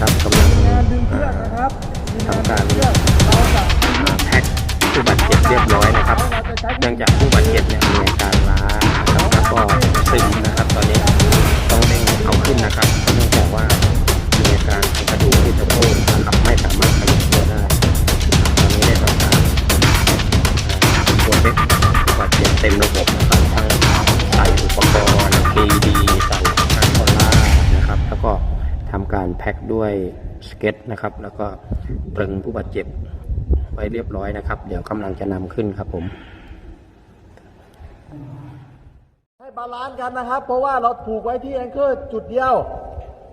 ตอนนี้นะครับกำลังงานดึงเชือกนะครับมีงานทำการดึงเชือกเราจะอ่าแพ็คผู้บาดเจ็บเรียบร้อยนะครับ เนื่องจากผู้บาดเจ็บเนี่ยมีอาการล้านะครับแล้วก็ซึมนะครับ ตอนนี้ต้องเร่งเอาขึ้นนะครับเนื่องจากว่ามีอาการกระดูกที่สะโพกนะครับไม่สามารถขยับตัวได้ตอนนี้ได้ทำการอ่าตัวเล็กผู้บาดเจ็บเต็มระบบนะครับ การแพ็คด้วยสเก็ตนะครับ แล้วก็ตรึงผู้บาดเจ็บไว้เรียบร้อยนะครับ เดี๋ยวกำลังจะนำขึ้นครับผมให้บาลานซ์กันนะครับ เพราะว่าเราผูกไว้ที่แองเกอร์จุดเดียว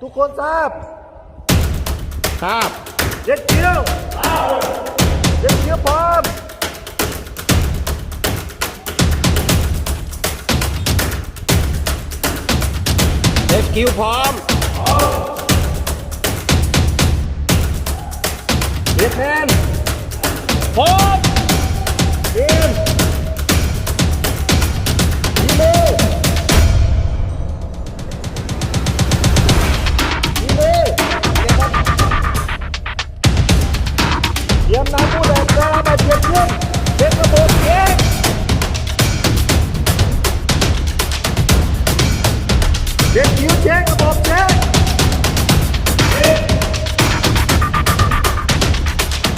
ทุกคนทราบครับเด็กเกี้ยวเด็กเกี้ยวพร้อมเดฟคิวพร้อม เรียกแทนพบ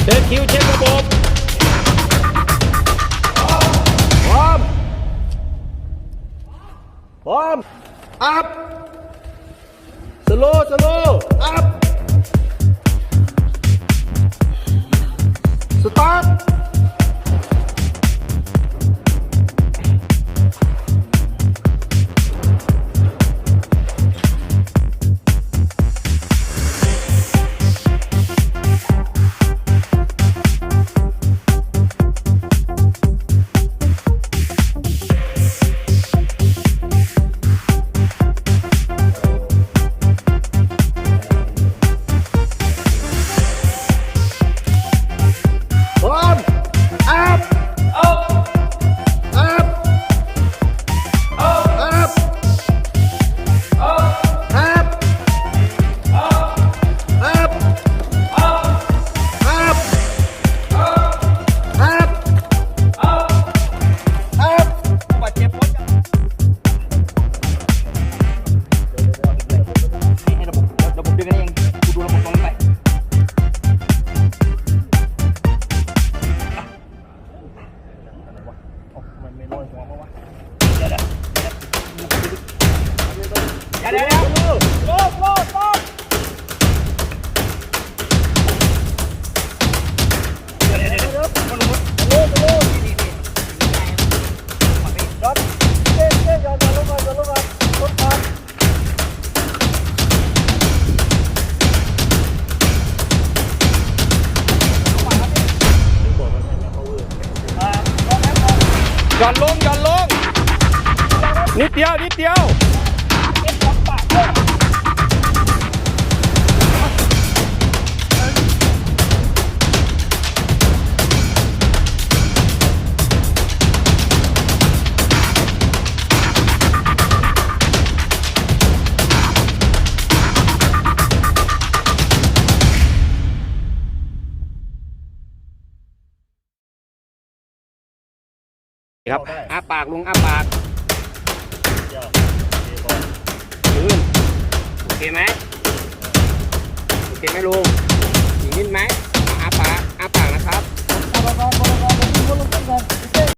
เดฟคิวเช็คระบบพร้อมพร้อมอัพสโลสโลอัพสตาร์ท ย่อนลงหย่อนลงนิดเดียวนิดเดียว ครับอ้าปากลุงอ้าปากยืนโอเคไหมโอเคไหมลุงอีกนิดไหมอ้าปากอ้าปากนะครับ